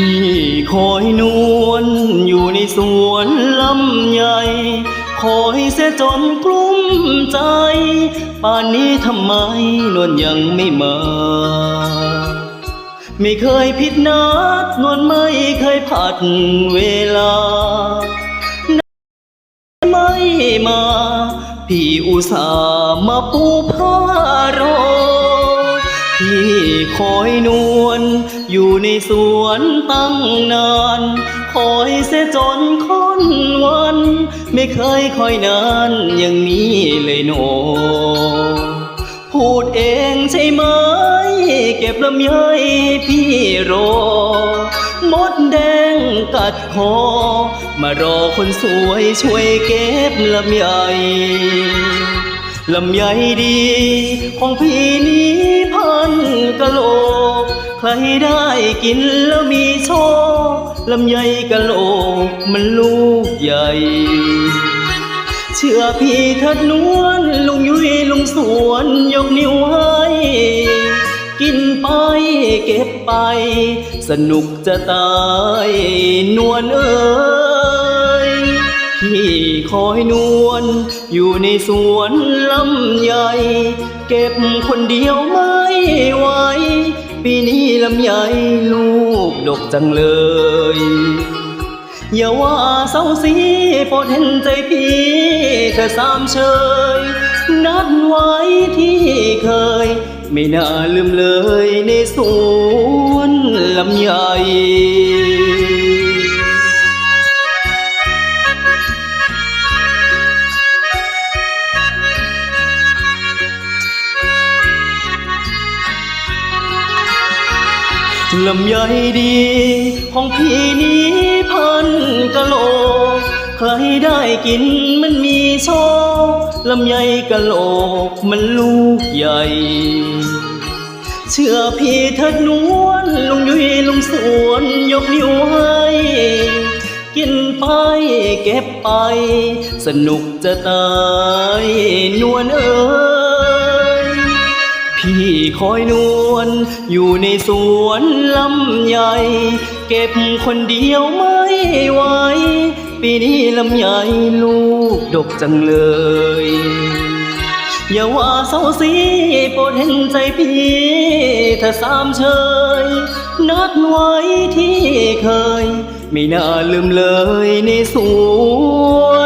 พี่คอยนวลอยู่ในสวนลำใหญ่คอยเสียจนกลุ้มใจ ป่านนี้ทำไมนวลยังไม่มา ไม่เคยผิดนัดนวลไม่เคยผัดเวลาไม่มา พี่อุตส่าห์มาปูผ้ารอ พี่คอยนวลอยู่ในสวนตั้งนาน คอยเสียจนค่อนวัน ไม่เคยคอยนานอย่างนี้เลยโน พูดเองใช่ไหม เก็บลำไยพี่รอ มดแดงกัดคอ มารอคนสวยช่วยเก็บลำไย ลำไยดีของพี่นี้พันกะโหลก ใครได้กินแล้วมีโชคลำไยกะโหลกมันลูกใหญ่ เชื่อพี่เถิดนวลลุงยุยลุงสวนยกนิ้วให้กินไปเก็บไป สนุกจะตายนวลเอ้ย พี่คอยนวลอยู่ในสวนลำใหญ่ เก็บคนเดียวไม่ไหวปีนี้ลำใหญ่ลูกดกจังเลย อย่าว่าเศร้าสีโปรดเห็นใจพี่เธอสามเชย นัดไว้ที่เคย ไม่น่าลืมเลยในสวน ลำไยดีของพี่นี้พันกะโหลกใครได้กินมันมีโชคลำไยกะโหลกมันลูกใหญ่ เชื่อพี่เถิดนวลลุงยุยลุงสวนยกนิ้วให้กินไปเก็บไป สนุกจะตายนวลเอ้ย พี่คอยนวลอยู่ในสวนลำใหญ่ เก็บคนเดียวไม่ไหว ปีนี้ลำใหญ่ลูกดกจังเลย อย่าว่าเศร้าสีโปรดเห็นใจพี่ถ้าสามเชย นัดไว้ที่เคย ไม่น่าลืมเลยในสวน